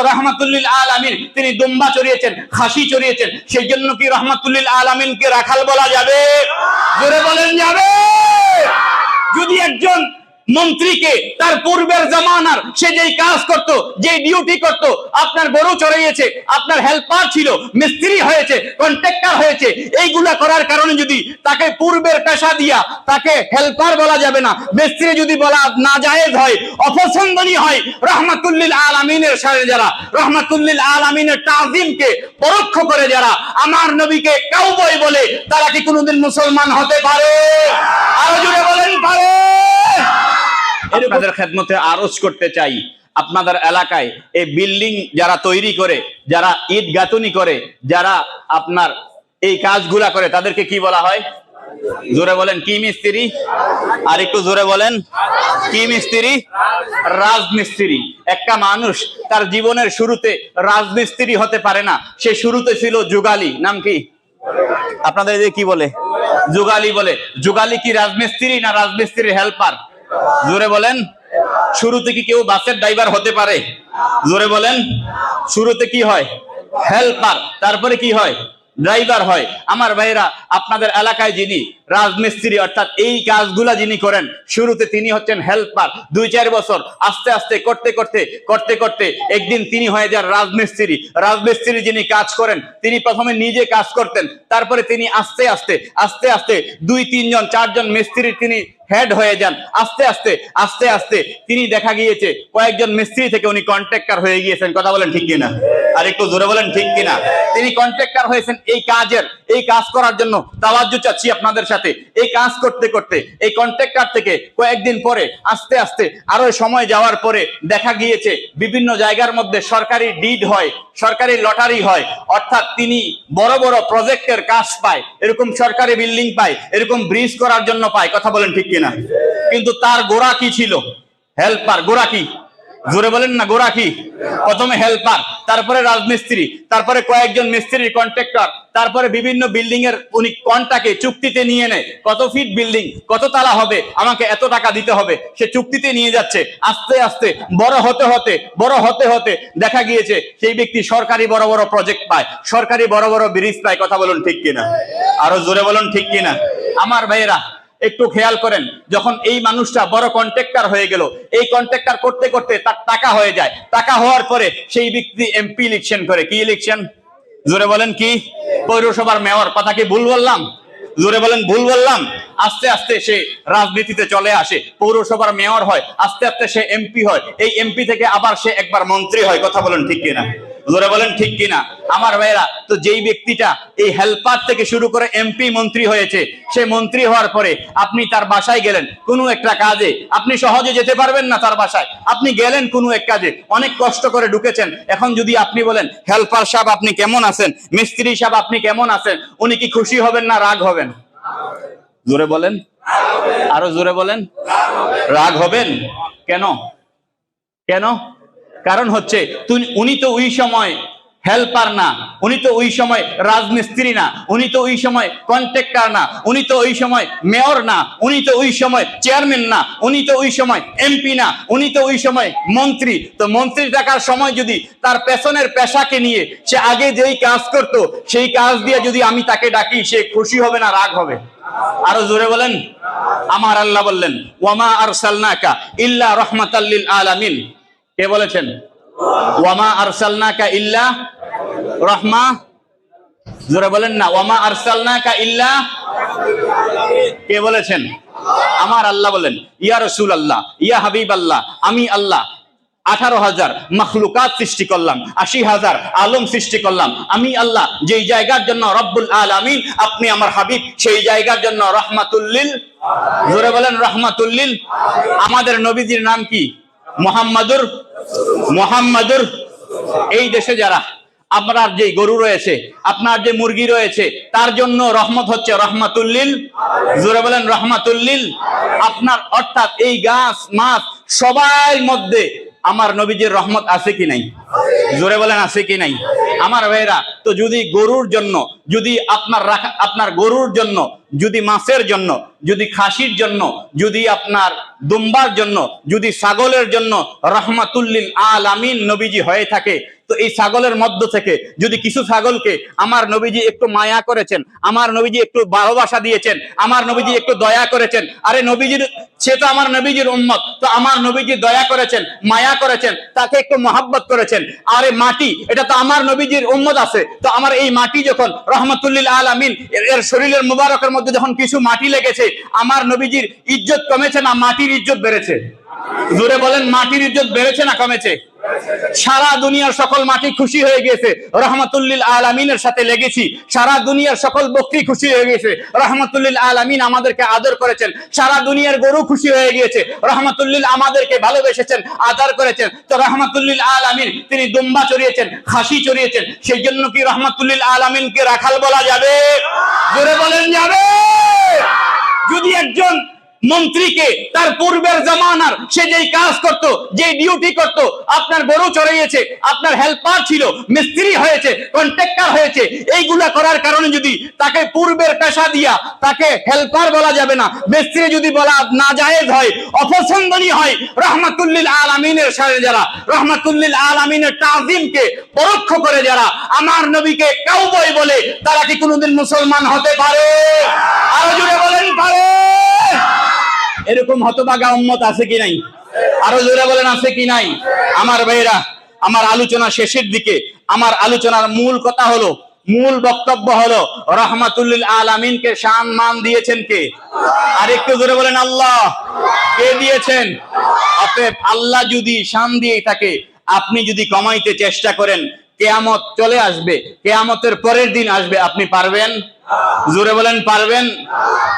তো রহমাতুল্লিল আলামিন। তিনি দুম্বা চড়িয়েছেন, খাসি চড়িয়েছেন। সেই জন্য কি রহমাতুল্লিল আলামিনকে রাখাল বলা যাবে? জোরে বলেন যাবে। যদি একজন মন্ত্রীকে তার পূর্বের জামানার সে যেই কাজ করত যে ডিউটি করত, আপনার গরু চড়িয়েছে আপনার হেল্পার ছিল, মিস্ত্রি হয়েছে কন্ট্রাক্টর হয়েছে, এইগুলা করার কারণে যদি তাকে পূর্বের পেশা দিয়া তাকে হেল্পার বলা যাবে না, মিস্ত্রি যদি বলা না জায়েজ হয়, অপছন্দনীয় হয়, রহমাতুল্লিল আলামিনের সাথে যারা, রহমাতুল্লিল আলামিনের তাজিমকে পরোক্ষ করে যারা, আমার নবীকে কাউবয় বলে, তারা কি কোনোদিন মুসলমান হতে পারে আরও জুড়ে বলেন পারে আপনাদের খেদমতে আরজ করতে চাই। আপনাদের এলাকায় এই বিল্ডিং যারা তৈরি করে, যারা ইট গাঁথুনি করে, যারা আপনার এই কাজগুলা করে, তাদেরকে কি বলা হয়? জোরে বলেন, কি মিস্ত্রি? আর একটু জোরে বলেন, কি মিস্ত্রি? রাজমিস্ত্রি। একটা মানুষ তার জীবনের শুরুতে রাজমিস্ত্রি হতে পারে না, সে শুরুতে ছিল যুগালি। নাম কি? আপনাদের কি বলে? যুগালি বলে। যুগালি কি রাজমিস্ত্রি না রাজমিস্ত্রির হেল্পার জোরে বলেন শুরুতে কি কেউ বাসের ড্রাইভার হতে পারে। জোরে বলেন, শুরুতে কি হয়? হেল্পার তারপরে কি হয়? ড্রাইভার হয়। আমার ভাইরা আপনাদের এলাকায় যিনি রাজমিস্ত্রি, অর্থাৎ এই কাজগুলা যিনি করেন, শুরুতে তিনি হচ্ছেন হেল্পার দুই চার বছর আস্তে আস্তে, করতে করতে করতে করতে একদিন তিনি হয়ে যান রাজমিস্ত্রি। রাজমিস্ত্রি যিনি কাজ করেন, তিনি প্রথমে নিজে কাজ করতেন, তারপরে তিনি আস্তে আস্তে আস্তে আস্তে দুই, তিনজন, চারজন মিস্ত্রি তিনি হেড হয়ে যান। আস্তে আস্তে আস্তে আস্তে তিনি দেখা গিয়েছে, কয়েকজন মিস্ত্রি থেকে উনি কন্ট্রাক্টর হয়ে গিয়েছেন। কথা বলেন ঠিক কিনা? আর একটু জোরে বলেন ঠিক কিনা? তিনি কন্ট্রাক্টর হয়েছেন এই কাজের, এই কাজ করার জন্য তাওয়াজ্জু চাচ্ছি আপনাদের সাথে। এই কাজ করতে করতে, এই কন্ট্রাক্টর থেকে কয়েকদিন পরে, আস্তে আস্তে আরও সময় যাওয়ার পরে দেখা গিয়েছে, বিভিন্ন জায়গার মধ্যে সরকারি ডিড হয়, সরকারি লটারি হয়, অর্থাৎ তিনি বড় বড় প্রজেক্টের কাজ পায়, এরকম সরকারি বিল্ডিং পায়, এরকম ব্রিজ করার জন্য পায়, কথা বলেন ঠিক কিনা? কিন্তু তার গোড়া কি ছিল? হেল্পার গোড়া কি? জোরে বলেন না গোড়া কি প্রথমে হেল্পার তারপরে রাজমিস্ত্রি, তারপরে কয়েকজন মিস্ত্রির কন্ট্রাক্টর তারপরে বিভিন্ন বিল্ডিং এর উনি কন্টাকে চুক্তিতে নিয়ে নেয়, কত ফিট বিল্ডিং কত তালা হবে, আমাকে এত টাকা দিতে হবে, সে চুক্তিতে নিয়ে যাচ্ছে। আস্তে আস্তে, বড় হতে হতে, বড় হতে হতে দেখা গিয়েছে, সেই ব্যক্তি সরকারি বড় বড় প্রজেক্ট পায়, সরকারি বড় বড় ব্রিজ পায়, কথা বলুন ঠিক কিনা? আরও জোরে বলুন ঠিক কিনা? আমার ভাইয়েরা একটু খেয়াল করেন, যখন এই মানুষটা বড় কন্ট্রাক্টর হয়ে গেল, এই কন্ট্রাক্টর করতে করতে তার টাকা হয়ে যায়। টাকা হওয়ার পরে সেই ব্যক্তি এমপি ইলেকশন করে কি ইলেকশন জোরে বলেন কি? পৌরসভার মেয়র, কথা কি ভুল বললাম? জোরে বলেন, ভুল বললাম? আস্তে আস্তে সে রাজনীতিতে চলে আসে, পৌরসভার মেয়র হয়, আস্তে আস্তে সে এমপি হয়। এই এমপি থেকে আবার সে একবার মন্ত্রী হয়, কথা বলেন ঠিক কিনা? জোরে বলেন, ঠিক কিনা? আমার ভাইয়েরা, তো যেই ব্যক্তিটা এই হেল্পার থেকে শুরু করে এমপি, মন্ত্রী হয়েছে, সে মন্ত্রী হওয়ার পরে আপনি তার বাসায় গেলেন, কোনো একটা কাজে। আপনি সহজে যেতে পারবেন না তার বাসায়। আপনি গেলেন কোনো এক কাজে। অনেক কষ্ট করে ঢুকেছেন। এখন যদি আপনি বলেন, হেল্পার সাহেব, আপনি কেমন আছেন? মিস্ত্রি সাহেব, আপনি কেমন আছেন? উনি কি খুশি হবেন না রাগ হবেন? জোরে বলেন। আরও জোরে বলেন। রাগ হবেন? কেন? কেন? কারণ হচ্ছে তুমি উনি তো ওই সময় হেল্পার না, উনি তো ওই সময় রাজমিস্ত্রি না, উনি তো ওই সময় কন্ট্রাক্টর না, উনি তো ওই সময় মেয়র না, উনি তো ওই সময় চেয়ারম্যান না, উনি তো ওই সময় এমপি না, উনি তো ওই সময় মন্ত্রী। তো মন্ত্রী থাকার সময় যদি তার পেছনের পেশাকে নিয়ে সে আগে যেই কাজ করত, সেই কাজ দিয়ে যদি আমি তাকে ডাকি, সে খুশি হবে না রাগ হবে? আরও জোরে বলেন। আমার আল্লাহ বললেন ওয়ামা আরসালনাকা ইল্লা রহমাতাল্লিল আলামিন। কে বলেছেন? ওয়ামা আরসালনাকা ইল্লা রহমা। জোরে বলেন না, ওয়ামা আরসালনাকা ইল্লা কে বলেছেন? আমার আল্লাহ বলেন, ইয়া রসুল আল্লাহ ইয়া হাবিব আল্লাহ আমি আল্লাহ। আঠারো হাজার মখলুকাত সৃষ্টি করলাম, আশি হাজার আলম সৃষ্টি করলাম, আমি আল্লাহ। যেই জায়গার জন্য রব্বুল আলামিন, আপনি আমার হাবিব, সেই জায়গার জন্য রহমাতুল্লিল। জোরে বলেন রহমাতুল্লিল। আমাদের নবীজির নাম কি? মোহাম্মদুর মোহাম্মদুর, এই দেশে যারা আপনার যে গরু রয়েছে, আপনার যে মুরগি রয়েছে, তার জন্য রহমত হচ্ছে রহমাতুল্লিল। জোরে বলেন রহমাতুল্লিল। আপনার অর্থাৎ এই গাছ, মাছ, সবাই মধ্যে আমার নবীজির রহমত আছে কি নাই? জোরে বলেন আছে কি নাই? আমার ভাইরা তো যদি গরুর জন্য যদি আপনার আপনার গরুর জন্য, যদি মাছের জন্য, যদি খাসির জন্য, যদি আপনার দুম্বার জন্য, যদি ছাগলের জন্য রহমাতুল্লিল আলামিন নবীজি হয়ে থাকে, তো এই ছাগলের মধ্য থেকে যদি কিছু ছাগলকে আমার নবীজি একটু মায়া করেছেন, আমার নবীজি একটু ভালোবাসা দিয়েছেন, আমার নবীজি একটু দয়া করেছেন, আরে নবীজির, সে তো আমার নবীজির উম্মত, তো আমার নবীজি দয়া করেছেন, মায়া করেছেন, তাকে একটু মহাব্বত করেছেন, আরে মাটি, এটা তো আমার নবীজির উম্মত আছে, তো আমার এই মাটি যখন রহমতুল্লিল আলামিন, এর শরীরের মুবারকের মধ্যে যখন কিছু মাটি লেগেছে, আমার নবীজির ইজ্জত কমেছে না মাটির ইজ্জত বেড়েছে? জোরে বলেন, মাটির ইজ্জত বেড়েছে না কমেছে? সারা দুনিয়ার সকল মাটি খুশি হয়ে গেছে রহমতুল্লিল আলামিনের সাথে লেগেছি। সারা দুনিয়ার সকল বকরি খুশি হয়ে গেছে রহমতুল্লিল আলামিন আমাদেরকে আদর করেছেন। সারা দুনিয়ার গরু খুশি হয়ে গিয়েছে। রহমতুল্লিল আমাদেরকে ভালোবেসেছেন, আদর করেছেন। তো রহমতুল্লিল আলামিন, তিনি দুম্বা চড়িয়েছেন, খাসি চড়িয়েছেন। সেই জন্য কি রহমতুল্লিল আলামিনকে রাখাল বলা যাবে? জোরে বলেন, যাবে। যদি একজন মন্ত্রীকে তার পূর্বের জমানার সে যেই কাজ করত যে ডিউটি করত, আপনার গরু চড়িয়েছে আপনার হেল্পার ছিল, মিস্ত্রি হয়েছে কন্ট্রাক্টর হয়েছে, এইগুলা করার কারণে যদি তাকে পূর্বের পেশা দিয়া তাকে হেল্পার বলা যাবে না, মিস্ত্রি যদি বলা না জায়েজ হয়, অপছন্দনীয় হয়, রহমাতুল্লিল আলামিনের সাথে যারা, রহমাতুল্লিল আলামিনের তাজিমকে পরোক্ষ করে যারা, আমার নবীকে কাউবয় বলে, তারা কি কোনোদিন মুসলমান হতে পারে? আরও জুড়ে বলেন, পারে? এরকম হতবাগা উম্মত আছে কি নাই? আরও জোরে বলেন, আছে কি নাই? আমার ভাইরা আমার আলোচনা শেষের দিকে, আমার আলোচনার মূল কথা হলো, মূল বক্তব্য হলো, রহমাতুল্লিল আলামিনকে শান মান দিয়েছেন কে? আর একটু জোরে বলেন, আল্লাহ, কে দিয়েছেন? অতএব আল্লাহ যদি শান দিয়ে থাকে, আপনি যদি কমাইতে চেষ্টা করেন, কেয়ামত চলে আসবে, কেয়ামতের পরের দিন আসবে, আপনি পারবেন? জোরে বলেন, পারবেন?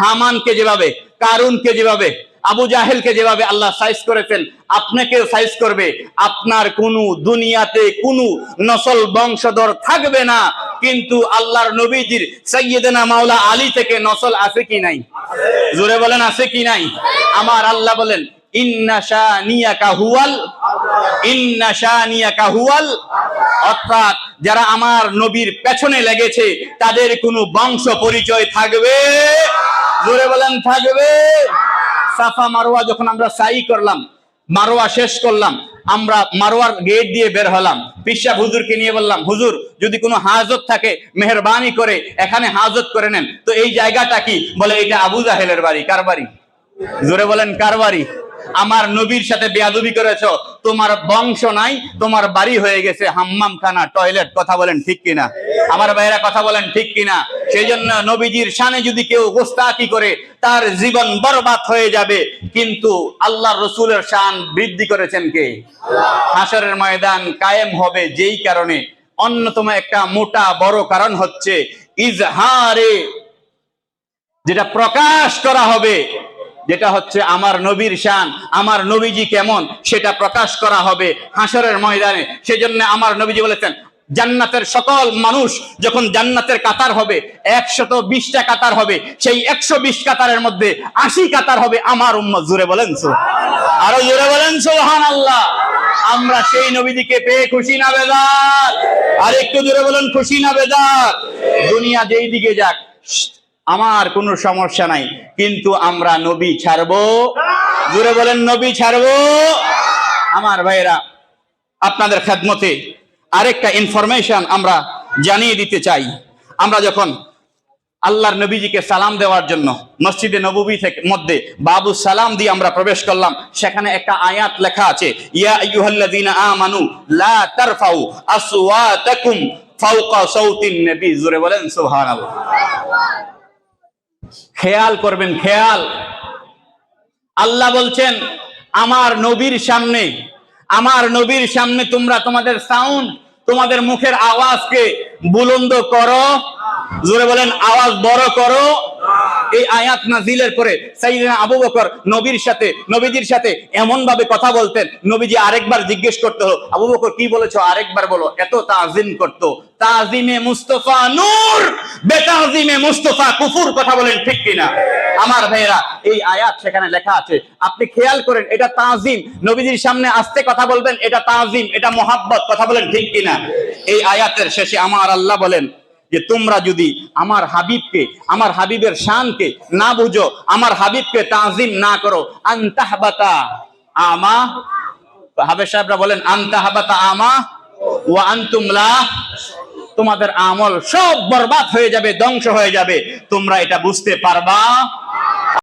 হামানকে যেভাবে কারুনকে যেভাবে, আবু জাহেলকে যেভাবে আল্লাহ সাইজ করেছেন, আপনাকেও সাইজ করবে। আপনার কোনো দুনিয়াতে কোনো নসল বংশধর থাকবে না। কিন্তু আল্লাহর নবীজির সৈয়দনা মাওলা আলী থেকে নসল আছে কি নাই? জোরে বলেন, আছে কি নাই? আমার আল্লাহ বলেন অর্থাৎ যারা আমার নবীর পেছনে লেগেছে, তাদের কোনো বংশ পরিচয় থাকবে জোরে বলেন, থাকবে। সাফা মারোয়া যখন আমরা সাই করলাম, মারোয়া শেষ করলাম, আমরা মারোয়ার গেট দিয়ে বের হলাম। পিসা হুজুরকে নিয়ে বললাম, হুজুর, যদি কোনো হাজত থাকে, মেহরবানি করে, এখানে হাজত করে নেন। তো এই জায়গাটা কি? বলে, এটা আবু জাহেলের বাড়ি। কার বাড়ি? জোরে বলেন, কার বাড়ি? আমার নবীর সাথে বেয়াদবি করেছ, তোমার বংশ নাই, তোমার বাড়ি হয়ে গেছে হাম্মাম খানা টয়লেট, কথা বলেন ঠিক কিনা? আমার ভাইয়েরা কথা বলেন ঠিক কিনা? সেই জন্য নবীজির শানে যদি কেউ গোস্তাকি করে, তার জীবন বরবাদ হয়ে যাবে। কিন্তু আল্লাহ রসুলের শান বৃদ্ধি করেছেন কে? হাসরের ময়দান কায়েম হবে যেই কারণে। অন্যতম একটা মোটা বড় কারণ হচ্ছে, ইজহারে, যেটা প্রকাশ করা হবে যেটা হচ্ছে আমার নবীর শান, আমার নবীজি কেমন, সেটা প্রকাশ করা হবে হাসরের ময়দানে। সেজন্য আমার নবীজি বলেছেন, জান্নাতের সকল মানুষ যখন জান্নাতের কাতার হবে, একশত বিশটা কাতার হবে, সেই একশো বিশ কাতারের মধ্যে আশি কাতার হবে আমার উম্মত। জুড়ে বলেন আরও জোরে বলেন সোহান আল্লাহ আমরা সেই নবীদিকে পেয়ে খুশি না বেদার আর একটু জোরে বলেন, খুশি না বেদার দুনিয়া যেই দিকে যাক আমার কোনো সমস্যা নাই, কিন্তু আমরা নবী ছাড়বো। জোরে বলেন, নবী ছাড়বো। আমার ভাইরা আপনাদের খেদমতে আরেকটা ইনফরমেশন আমরা জানিয়ে দিতে চাই। আমরা যখন আল্লাহর নবীজিকে সালাম দেওয়ার জন্য মসজিদে নববী থেকে মধ্যে বাবু সালাম দিয়ে আমরা প্রবেশ করলাম, সেখানে একটা আয়াত লেখা আছে, ইয়া লা নবী। জোরে বলেন খেয়াল করবেন, খেয়াল। আল্লাহ বলছেন, আমার নবীর সামনে, আমার নবীর সামনে তোমরা তোমাদের সাউন্ড তোমাদের মুখের আওয়াজকে বুলন্দ করো। জোরে বলেন, আওয়াজ বড় করো। এই আয়াত নাজিলের পরে সাইয়েদনা আবু বকর নবীর সাথে, নবীজির সাথে এমন ভাবে কথা বলতেন। নবীজি আরেকবার জিজ্ঞেস করতে হলো, আবু বকর, কি বলেছ? আরেকবার বলো, এত তাজিম করতো। তাজিমে মুস্তফা নূর, বেতাজিমে মুস্তফা কুফুর কথা বলেন ঠিক কিনা? আমার ভাইয়েরা, এই আয়াত সেখানে লেখা আছে। আপনি খেয়াল করেন, এটা তাজিম। নবীজির সামনে আসতে কথা বলবেন, এটা তাজিম, এটা মোহাব্বত, কথা বলেন ঠিক কিনা? এই আয়াতের শেষে আমার আল্লাহ বলেন যে তোমরা যদি আমার হাবিবকে, আমার হাবিবের শানকে না বুঝো, আমার হাবিবকে তাজিম না করো আন্তাহবাতা আমা হাবে সাহেবরা বলেন আন্তাহবাতা আমা ও আন্তুমলা তোমাদের আমল সব বরবাদ হয়ে যাবে, ধ্বংস হয়ে যাবে। তোমরা এটা বুঝতে পারবা?